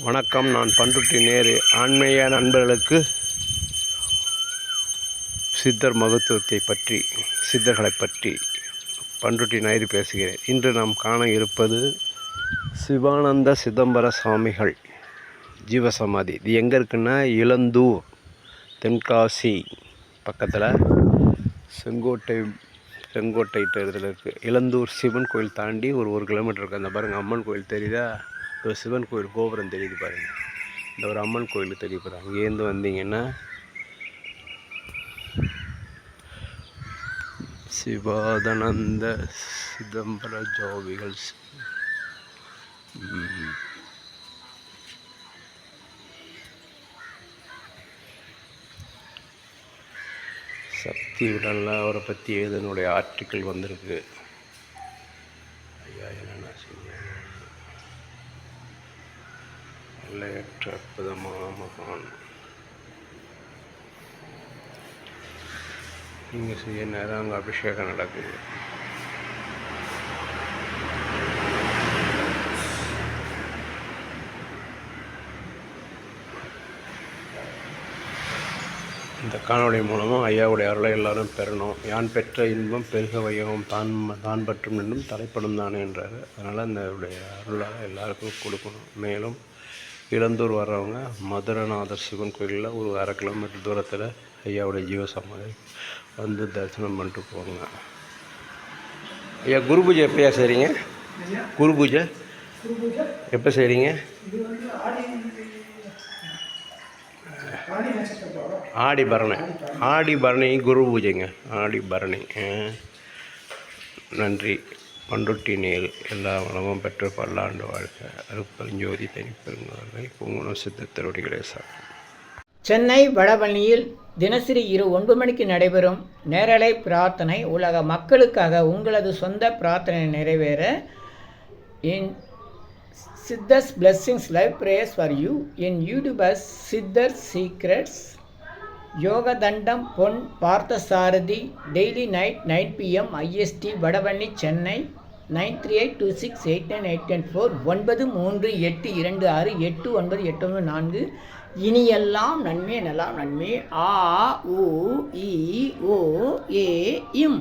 வணக்கம் நான் பண்ருட்டி நேரு. ஆண்மைய நண்பர்களுக்கு சித்தர் மகத்துவத்தை பற்றி சித்தர்களை பற்றி பண்ருட்டி நேரு பேசுகிறேன். இன்று நாம் காண இருப்பது சிவானந்த சிதம்பர சுவாமிகள் ஜீவசமாதி. இது எங்கே இருக்குன்னா இளந்தூர் தென்காசி பக்கத்தில் செங்கோட்டை செங்கோட்டை இதில் இருக்குது இளந்தூர் சிவன் கோயில் தாண்டி ஒரு ஒரு கிலோமீட்டர் இருக்குது அந்த பாருங்கள் அம்மன் கோயில் தெரியுதா? இப்போ சிவன் கோயில் கோபுரம் தெரியுது பாருங்கள் இந்த ஒரு அம்மன் கோயில் தெரியுது பாருங்க. அங்கேருந்து வந்தீங்கன்னா சிவாதனந்த சிதம்பர ஜோபிகள் சக்தி உடலில் அவரை பற்றி எழுதனுடைய ஆர்டிக்கிள் வந்திருக்கு ஐயா என்னென்ன செய்ய எல்லையற்ற அற்புதமான மகான். நீங்கள் செய்ய நேரம் அங்கே அபிஷேகம் நடக்குது. இந்த காணொளி மூலமாக ஐயாவுடைய அருளை எல்லாரும் பெறணும். யான் பெற்ற இன்பம் பெருக வையகம் தான் தான் பற்றும் என்றும் தலைப்படும் தானே என்றார். அதனால் இந்த அருளாக எல்லாருக்கும் கொடுக்கணும். மேலும் இளந்தூர் வர்றவங்க மதுரநாதர் சிவன் கோயிலில் ஒரு அரை கிலோமீட்டர் தூரத்தில் ஐயாவுடைய ஜீவசமாதி வந்து தரிசனம் பண்ணிட்டு போங்க. ஐயா குரு பூஜை எப்போயா செய்கிறீங்க குரு பூஜை? எப்போ செய்கிறீங்க ஆடி பரணி. ஆடி பரணி குரு பூஜைங்க. ஆடி பரணி. ஆ. நன்றி. பண்டுட்டி நேர் எல்லா வளமும் பெற்று பல்லாண்டு வாழ்க. அருப்பெருஞ்சோதி தனிப்பெருங்கலை பூங்குணம் சித்த திருவடிகளே சார் சென்னை வடபழனியில் தினசரி இரு ஒன்பது மணிக்கு நடைபெறும் நேரலை பிரார்த்தனை உலக மக்களுக்காக உங்களது சொந்த பிரார்த்தனை நிறைவேற. In Siddhars blessings live prayers for you. In YouTubers Siddhar secrets. Yoga Thandam Pon Parthasarathy. Daily night nine PM IST Vadapalani Chennai. Nine three eight two six eight nine eight ten four ஒன்பது மூன்று எட்டு இரண்டு ஆறு எட்டு ஒன்பது எட்டு ஒன்பது நான்கு. இனியெல்லாம் நன்மை நலாம் நன்மை. ஆ உ இ ஓ ஏ இம்.